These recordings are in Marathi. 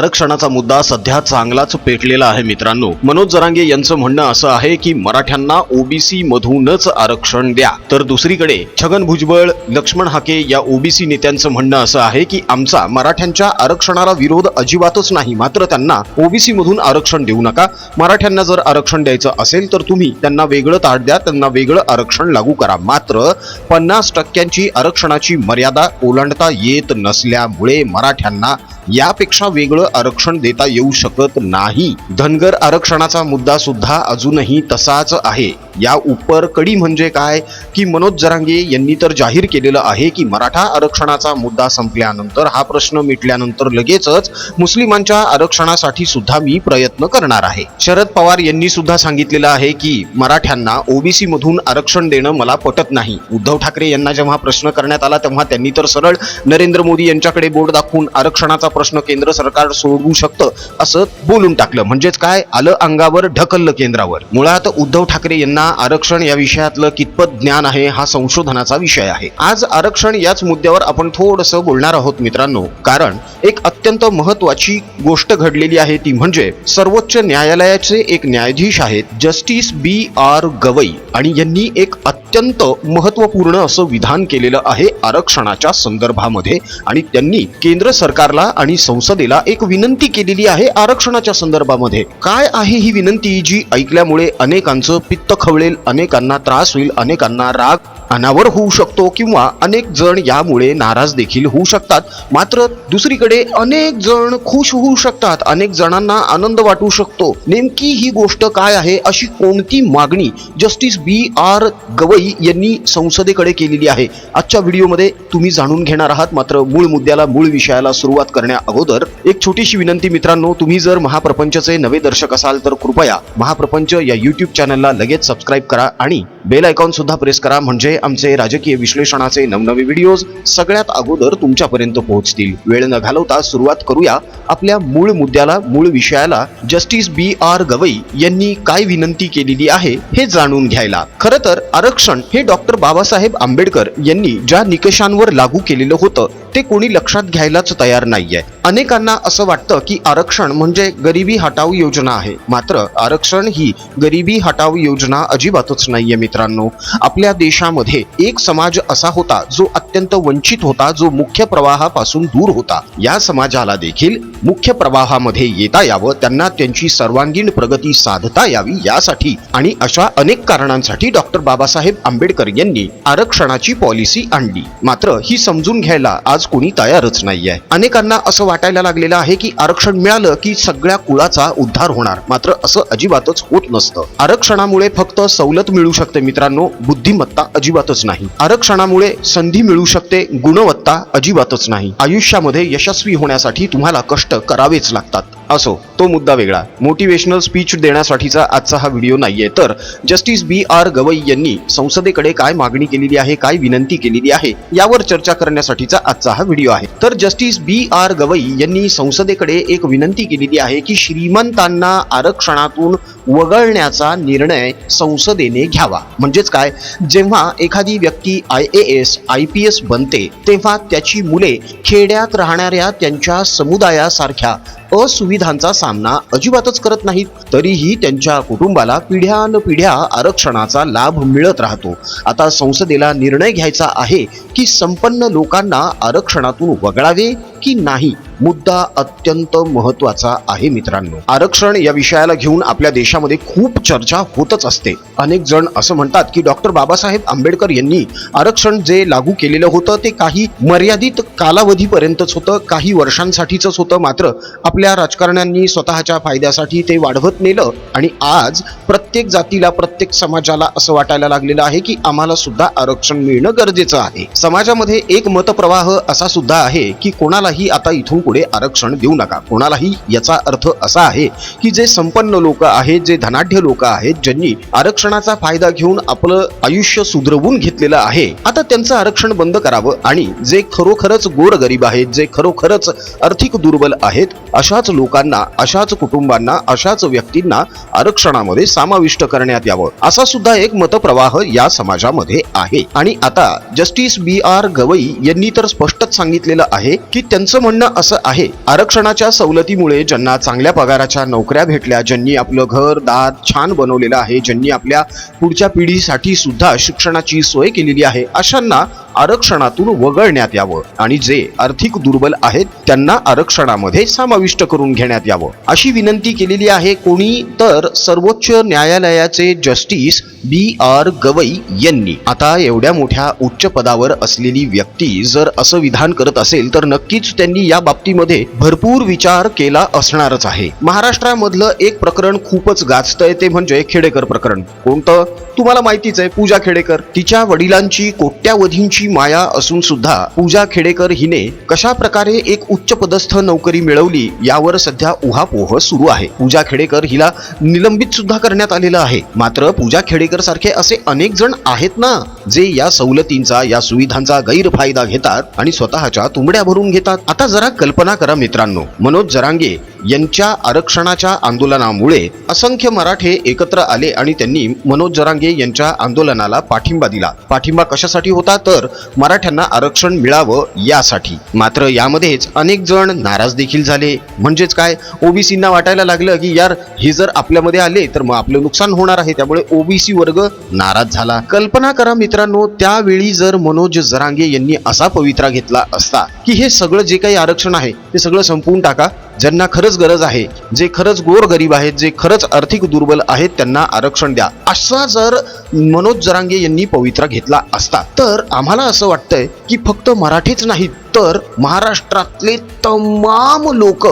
आरक्षणाचा मुद्दा सध्या चांगलाच पेटलेला आहे मित्रांनो. मनोज जरांगे यांचं म्हणणं असं आहे की मराठ्यांना ओबीसी मधूनच आरक्षण द्या. तर दुसरीकडे छगन भुजबळ लक्ष्मण हाके या ओबीसी नेत्यांचं म्हणणं असं आहे की आमचा मराठ्यांच्या आरक्षणाला विरोध अजिबातच नाही मात्र त्यांना ओबीसी मधून आरक्षण देऊ नका. मराठ्यांना जर आरक्षण द्यायचं असेल तर तुम्ही त्यांना वेगळं ताट द्या त्यांना वेगळं आरक्षण लागू करा. मात्र पन्नास टक्क्यांची आरक्षणाची मर्यादा ओलांडता येत नसल्यामुळे मराठ्यांना यापेक्षा वेगळं आरक्षण देता येऊ शकत नाही. धनगर आरक्षणाचा मुद्दा सुद्धा अजूनही तसाच आहे. या उपर कडी म्हणजे काय? की मनोज जरांगे यांनी तर जाहीर केलेलं आहे की मराठा आरक्षणाचा मुद्दा संपल्यानंतर हा प्रश्न मिटल्यानंतर लगेचच मुस्लिमांच्या आरक्षणासाठी सुद्धा मी प्रयत्न करणार आहे. शरद पवार यांनी सुद्धा सांगितलेलं आहे की मराठ्यांना ओबीसी मधून आरक्षण देणं मला पटत नाही. उद्धव ठाकरे यांना जेव्हा प्रश्न करण्यात आला तेव्हा त्यांनी तर सरळ नरेंद्र मोदी यांच्याकडे बोर्ड दाखवून आरक्षणाचा प्रश्न केंद्र सरकार सोडवू शकतं असं बोलून टाकलं. म्हणजेच काय? आलं अंगावर ढकललं केंद्रावर. मुळात उद्धव ठाकरे यांना आरक्षण या विषयातलं कितपत ज्ञान आहे हा संशोधनाचा विषय आहे. आज आरक्षण याच मुद्द्यावर आपण थोडस बोलणार आहोत मित्रांनो. कारण एक अत्यंत महत्वाची गोष्ट घडलेली आहे ती म्हणजे सर्वोच्च न्यायालयाचे एक न्यायाधीश आहेत जस्टिस बी आर गवई आणि यांनी एक अत्यंत महत्त्वपूर्ण असं विधान केलेलं आहे आरक्षणाच्या संदर्भामध्ये. आणि त्यांनी केंद्र सरकारला आणि संसदेला एक विनंती केलेली आहे आरक्षणाच्या संदर्भामध्ये. काय आहे ही विनंती जी ऐकल्यामुळे अनेकांचं पित्त खवळेल अनेकांना त्रास होईल अनेकांना राग अनावर होऊ शकतो किंवा अनेक जण यामुळे नाराज देखील होऊ शकतात. मात्र दुसरीकडे अनेक जण खुश होऊ शकतात. अनेक जणांना आनंद वाटू शकतो. नेमकी ही गोष्ट काय आहे? अशी कोणती मागणी जस्टिस बी आर गवई यांनी संसदेकडे केलेली आहे? आजच्या व्हिडिओमध्ये तुम्ही जाणून घेणार आहात. मात्र मूळ मुद्द्याला मूळ विषयाला सुरुवात करण्या अगोदर एक छोटीशी विनंती मित्रांनो. तुम्ही जर महाप्रपंचचे नवे दर्शक असाल तर कृपया महाप्रपंच या युट्यूब चॅनलला लगेच सबस्क्राईब करा आणि बेल आयकॉन सुद्धा प्रेस करा. म्हणजे आमचे राजकीय विश्लेषणाचे नवनवे व्हिडिओज सगळ्यात अगोदर तुमच्यापर्यंत पोहोचतील. वेळ न घालवता सुरुवात करूया आपल्या मूळ मुद्द्याला मूळ विषयाला. जस्टिस बी आर गवई यांनी काय विनंती केलेली आहे हे जाणून घ्यायला. खरं तर आरक्षण हे डॉक्टर बाबासाहेब आंबेडकर यांनी ज्या निकषांवर लागू केलेलं होतं ते कोणी लक्षात घ्यायलाच तयार नाहीये. अनेकांना असं वाटतं की आरक्षण म्हणजे गरिबी हटाव योजना आहे. मात्र आरक्षण ही गरिबी हटाव योजना अजिबातच नाहीये मित्रांनो. आपल्या देशामध्ये एक समाज असा होता जो अत्यंत वंचित होता जो मुख्य प्रवाहापासून दूर होता. या समाजाला देखील मुख्य प्रवाहामध्ये येता यावं त्यांना त्यांची सर्वांगीण प्रगती साधता यावी यासाठी आणि अशा अनेक कारणांसाठी डॉक्टर बाबासाहेब आंबेडकर यांनी आरक्षणाची पॉलिसी आणली. मात्र ही समजून घ्यायला आज कोणी तयारच नाहीये. अनेकांना असं वाटायला लागलेलं आहे की आरक्षण मिळालं की सगळ्या कुळाचा उद्धार होणार. मात्र असं अजिबातच होत नसतं. आरक्षणामुळे फक्त सवलत मिळू शकते मित्रांनो बुद्धिमत्ता अजिबातच नाही. आरक्षणामुळे संधी मिळू शकते गुणवत्ता अजिबातच नाही. आयुष्यामध्ये यशस्वी होण्यासाठी तुम्हाला कष्ट करावेच लागतात. असो तो मुद्दा वेगळा. मोटिवेशनल स्पीच देण्यासाठीचा आजचा हा व्हिडिओ नाहीये. तर जस्टिस बी आर गवई यांनी संसदेकडे काय मागणी केलेली आहे काय विनंती केलेली आहे यावर चर्चा करण्यासाठीचा आजचा हा व्हिडिओ आहे. तर जस्टिस बी आर गवई यांनी संसदेकडे एक विनंती केलेली आहे की श्रीमंतांना आरक्षणातून वगळण्याचा निर्णय संसदेने घ्यावा. म्हणजेच काय? जेव्हा एखादी व्यक्ती I A S I P S बनते तेव्हा त्याची मुले खेड्यात राहणाऱ्या त्यांच्या समुदायासारख्या असुविधांचा सामना अजिबातच करत नाहीत. तरीही त्यांच्या कुटुंबाला पिढ्यानपिढ्या आरक्षणाचा लाभ मिळत राहतो. आता संसदेला निर्णय घ्यायचा आहे की संपन्न लोकांना आरक्षणातून वगळावे की नाही? मुद्दा अत्यंत महत्त्वाचा आहे मित्रांनो. आरक्षण या विषयाला घेऊन आपल्या देशामध्ये खूप चर्चा होतच असते. अनेक जण असं म्हणतात की डॉक्टर बाबासाहेब आंबेडकर यांनी आरक्षण जे लागू केलेलं होतं ते काही मर्यादित कालावधीपर्यंतच होतं काही वर्षांसाठीच होतं. मात्र आपल्या राजकारण्यांनी स्वतःच्या फायद्यासाठी ते वाढवत नेलं आणि आज प्रत्येक प्रत्येक जातीला प्रत्येक समाजाला असं वाटायला लागलेलं आहे की आम्हाला सुद्धा आरक्षण मिळणं गरजेचं आहे. समाजामध्ये एक मतप्रवाह असा सुद्धा आहे की कोणालाही आता इथून पुढे आरक्षण देऊ नका. कोणालाही याचा अर्थ असा आहे की जे संपन्न लोक आहेत जे धनाढ्य लोक आहेत ज्यांनी आरक्षणाचा फायदा घेऊन आपलं आयुष्य सुधरवून घेतलेलं आहे आता त्यांचं आरक्षण बंद करावं आणि जे खरोखरच गोरगरीब आहेत जे खरोखरच आर्थिक दुर्बल आहेत अशाच लोकांना अशाच कुटुंबांना अशाच व्यक्तींना आरक्षणामध्ये सामावे समाविष्ट करण्यात यावं. असा सुद्धा एक मतप्रवाह या समाजामध्ये आहे. आणि आता जस्टिस बी आर गवई यांनी तर स्पष्टच सांगितलेलं आहे की त्यांचं म्हणणं असं आहे आरक्षणाच्या सवलतीमुळे ज्यांना चांगल्या पगाराच्या नोकऱ्या भेटल्या ज्यांनी आपलं घर दार छान बनवलेलं आहे ज्यांनी आपल्या पुढच्या पिढीसाठी सुद्धा शिक्षणाची सोय केलेली आहे अशांना आरक्षणातून वगळण्यात यावं आणि जे आर्थिक दुर्बल आहेत त्यांना आरक्षणामध्ये समाविष्ट करून घेण्यात यावं. अशी विनंती केलेली आहे कोणी तर सर्वोच्च न्यायालयाचे जस्टिस बी आर गवई यांनी. आता एवढ्या मोठ्या उच्च पदावर असलेली व्यक्ती जर असं विधान करत असेल तर नक्कीच त्यांनी या बाबतीमध्ये भरपूर विचार केला असणारच आहे. महाराष्ट्रामधलं एक प्रकरण खूपच गाजतंय ते म्हणजे खेडेकर प्रकरण. कोणतं? तुम्हाला माहितीच आहे पूजा खेडेकर. तिच्या वडिलांची कोट्यावधींची माया असून सुद्धा पूजा खेडेकर हिने कशा प्रकारे एक उच्च पदस्थ नोकरी मिळवली यावर सध्या उहापोह सुरू आहे. पूजा खेडेकर हिला निलंबित सुद्धा करण्यात आलेलं आहे. मात्र पूजा खेडेकर सारखे असे अनेक जण आहेत ना जे या सवलतींचा या सुविधांचा गैरफायदा घेतात आणि स्वतःच्या तुंबड्या भरून घेतात. आता जरा कल्पना करा मित्रांनो. मनोज जरांगे यांच्या आरक्षणाच्या आंदोलनामुळे असंख्य मराठे एकत्र आले आणि त्यांनी मनोज जरांगे यांच्या आंदोलनाला पाठिंबा दिला. पाठिंबा कशासाठी होता? तर मराठ्यांना आरक्षण मिळावं यासाठी. मात्र यामध्येच अनेक जण नाराज देखील झाले. म्हणजेच काय? ओबीसींना वाटायला लागलं की यार हे जर आपल्यामध्ये आले तर मग आपलं नुकसान होणार आहे. त्यामुळे ओबीसी वर्ग नाराज झाला. कल्पना करा मित्रांनो त्यावेळी जर मनोज जरांगे यांनी असा पवित्रा घेतला असता की हे सगळं जे काही आरक्षण आहे ते सगळं संपवून टाका. ज्यांना खरंच गरज आहे जे खरंच गोरगरीब आहेत जे खरंच आर्थिक दुर्बल आहेत त्यांना आरक्षण द्या. असा जर मनोज जरांगे यांनी पवित्रा घेतला असता तर आम्हाला असं वाटतंय की फक्त मराठीच नाहीत तर महाराष्ट्रातले तमाम लोक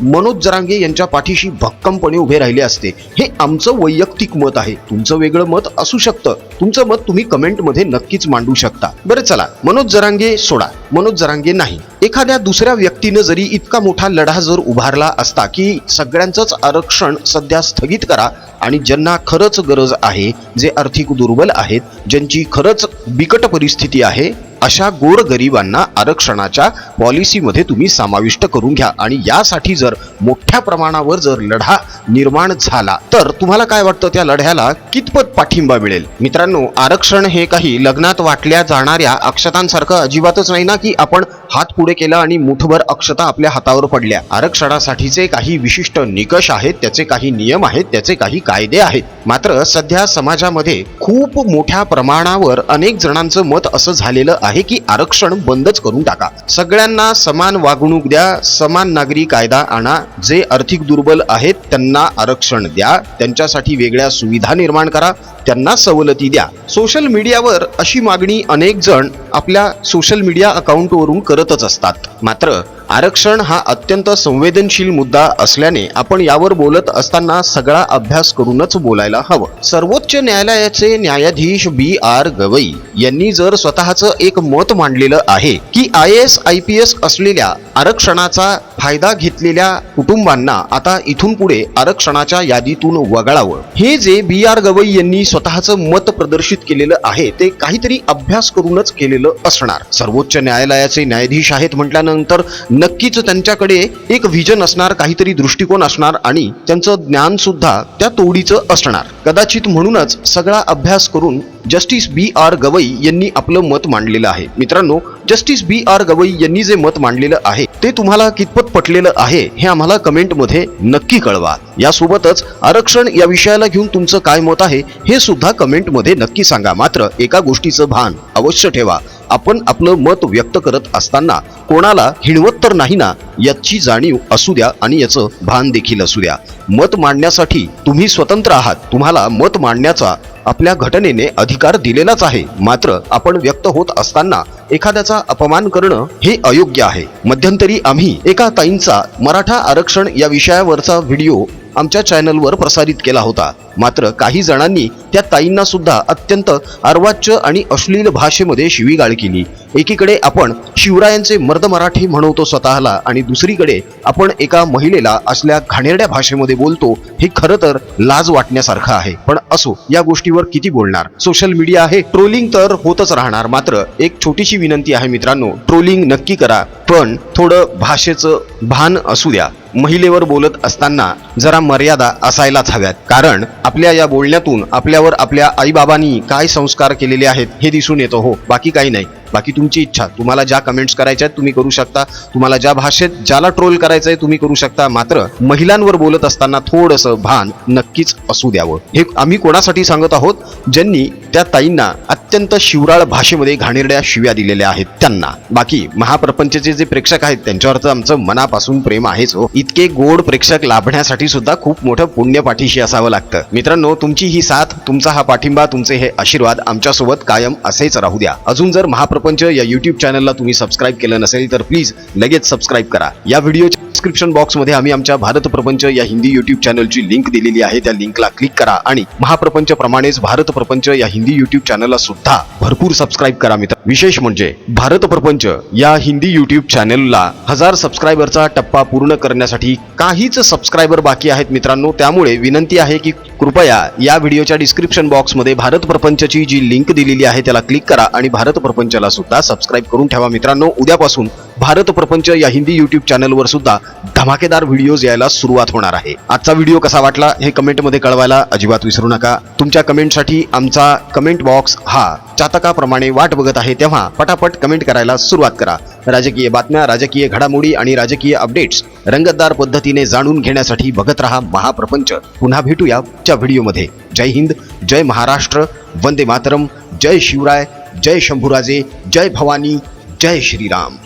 मनोज जरांगे यांच्या पाठीशी भक्कमपणे उभे राहिले असते. हे आमचं वैयक्तिक मत आहे. तुमचं वेगळं मत असू शकतं. तुमचं मत तुम्ही कमेंटमध्ये नक्कीच मांडू शकता. बरं चला. मनोज जरांगे सोडा. मनोज जरांगे नाही. एखाद्या दुसऱ्या व्यक्तीनं जरी इतका मोठा लढा जर उभारला असता की सगळ्यांचंच आरक्षण सध्या स्थगित करा आणि ज्यांना खरंच गरज आहे जे आर्थिक दुर्बल आहेत ज्यांची खरंच बिकट परिस्थिती आहे अशा गोरगरिबांना आरक्षणाच्या पॉलिसीमध्ये तुम्ही समाविष्ट करून घ्या. आणि यासाठी जर मोठ्या प्रमाणावर जर लढा निर्माण झाला तर तुम्हाला काय वाटतं त्या लढ्याला कितपत पाठिंबा मिळेल? मित्रांनो आरक्षण हे काही लग्नात वाटल्या जाणाऱ्या अक्षतांसारखं अजिबातच नाही ना की आपण हात पुढे केला आणि मुठभर अक्षता आपल्या हातावर पडल्या. आरक्षणासाठीचे काही विशिष्ट निकष आहेत त्याचे काही नियम आहेत त्याचे काही कायदे आहेत. मात्र सध्या समाजामध्ये खूप मोठ्या प्रमाणावर अनेक जणांचं मत असं झालेलं आहे की आरक्षण बंदच करून टाका. सगळ्यांना समान वागणूक द्या समान नागरी कायदा आणा जे आर्थिक दुर्बल आहेत त्यांना आरक्षण द्या त्यांच्यासाठी वेगळ्या सुविधा निर्माण करा त्यांना सवलती द्या. सोशल मीडियावर अशी मागणी अनेक जण आपल्या सोशल मीडिया अकाउंटवरून करतच असतात. मात्र आरक्षण हा अत्यंत संवेदनशील मुद्दा असल्याने आपण यावर बोलत असताना सगळा अभ्यास करूनच बोलायला हवं. सर्वोच्च न्यायालयाचे न्यायाधीश बी आर गवई यांनी जर स्वतःचं एक मत मांडलेलं आहे की I S I P S असलेल्या आरक्षणाचा फायदा घेतलेल्या कुटुंबांना आता इथून पुढे आरक्षणाच्या यादीतून वगळावं. हे जे बी आर गवई यांनी स्वतःचं मत प्रदर्शित केलेलं आहे ते काहीतरी अभ्यास करूनच केलेलं असणार. सर्वोच्च न्यायालयाचे न्यायाधीश आहेत म्हटल्यानंतर नक्कीच त्यांच्याकडे एक व्हिजन असणार काहीतरी दृष्टिकोन असणार आणि त्यांचं ज्ञान सुद्धा त्या तोडीचं असणार. कदाचित म्हणूनच सगळा अभ्यास करून जस्टिस बी आर गवई यांनी आपलं मत मांडलेलं आहे. मित्रांनो जस्टिस बी आर गवई यांनी जे मत मांडलेलं आहे ते तुम्हाला कितपत पटलेलं आहे हे आम्हाला कमेंटमध्ये नक्की कळवा. यासोबतच आरक्षण या विषयाला घेऊन तुमचं काय मत आहे हे सुद्धा कमेंटमध्ये नक्की सांगा. मात्र एका गोष्टीचं भान अवश्य ठेवा. आपण आपलं मत व्यक्त करत असताना कोणाला हिणवत तर नाही ना याची जाणीव असू द्या आणि याचं भान देखील असू द्या. मत मांडण्यासाठी तुम्ही स्वतंत्र आहात. तुम्हाला मत मांडण्याचा आपल्या घटनेने अधिकार दिलेलाच आहे. मात्र आपण व्यक्त होत असताना एखाद्याचा अपमान करणं हे अयोग्य आहे. मध्यंतरी आम्ही एका ताईंचा मराठा आरक्षण या विषयावरचा व्हिडिओ आमच्या चॅनलवर प्रसारित केला होता. मात्र काही जणांनी त्या ताईंना सुद्धा अत्यंत अर्वाच्य आणि अश्लील भाषेमध्ये शिवीगाळ केली. एकीकडे आपण शिवरायांचे मर्द मराठी म्हणवतो स्वतःला आणि दुसरीकडे आपण एका महिलेला असल्या घाणेरड्या भाषेमध्ये बोलतो हे खरं तर लाज वाटण्यासारखं आहे. पण असो या गोष्टीवर किती बोलणार? सोशल मीडिया आहे ट्रोलिंग तर होतच राहणार. मात्र एक छोटीशी विनंती आहे मित्रांनो ट्रोलिंग नक्की करा. पण थोडं भाषेचं भान असू द्या. महिलेवर बोलत असताना जरा मर्यादा असायलाच हव्यात. कारण आपल्या या बोलण्यातून आपल्यावर आपल्या आईबाबांनी काय संस्कार केलेले आहेत हे दिसून येतो हो. बाकी काही नाही. बाकी तुमची इच्छा. तुम्हाला ज्या कमेंट्स करायच्या आहेत तुम्ही करू शकता. तुम्हाला ज्या भाषेत ज्याला ट्रोल करायचं आहे तुम्ही करू शकता. मात्र महिलांवर बोलत असताना थोडंसं भान नक्कीच असू द्यावं. हे आम्ही कोणासाठी सांगत आहोत? ज्यांनी त्या ताईंना अत्यंत शिवराळ भाषेमध्ये घाणेरड्या शिव्या दिलेल्या आहेत. त्यांना. बाकी महाप्रपंचचे जे प्रेक्षक आहेत त्यांच्यावर तर आमचं मनापासून प्रेम आहेच हो. इतके गोड प्रेक्षक लाभण्यासाठी सुद्धा खूप मोठं पुण्य पाठीशी असावं लागतं. मित्रांनो तुमची ही साथ तुमचा हा पाठिंबा तुमचे हे आशीर्वाद आमच्यासोबत कायम असेच राहू द्या. अजून जर महाप्र महाप्रपंच या युट्यूब चॅनलला तुम्ही सबस्क्राईब केलं नसेल तर प्लीज लगेच सबस्क्राईब करा. या व्हिडिओच्या डिस्क्रिप्शन बॉक्समध्ये आम्ही आमच्या भारत प्रपंच या हिंदी युट्यूब चॅनलची लिंक दिलेली आहे. त्या लिंकला क्लिक करा आणि महाप्रपंच प्रमाणेच भारत प्रपंच या हिंदी युट्यूब चॅनलला सुद्धा भरपूर सबस्क्राईब करा मित्र. विशेष म्हणजे भारत प्रपंच या हिंदी युट्यूब चॅनलला हजार सबस्क्रायबरचा टप्पा पूर्ण करण्यासाठी काहीच सबस्क्रायबर बाकी आहेत मित्रांनो. त्यामुळे विनंती आहे की कृपया या व्हिडिओच्या डिस्क्रिप्शन बॉक्समध्ये भारत प्रपंचची जी लिंक दिलेली आहे त्याला क्लिक करा आणि भारत प्रपंचला सुद्धा सबस्क्राईब करून ठेवा मित्रांनो. उद्यापासून भारत प्रपंच या हिंदी युट्यूब चॅनलवर सुद्धा धमाकेदार व्हिडिओज यायला सुरुवात होणार आहे. आजचा व्हिडिओ कसा वाटला हे कमेंटमध्ये कळवायला अजिबात विसरू नका. तुमच्या कमेंटसाठी आमचा कमेंट बॉक्स हा चातकाप्रमाणे वाट बघत आहे तेव्हा पटापट कमेंट करायला सुरुवात करा. राजकीय बातम्या राजकीय घडामोडी आणि राजकीय अपडेट्स रंगतदार पद्धतीने जाणून घेण्यासाठी बघत रहा महाप्रपंच. पुन्हा भेटूया च्या व्हिडिओमध्ये जय हिंद जय महाराष्ट्र वंदे मातरम जय शिवराय जय शंभूराजे जय भवानी जय श्रीराम.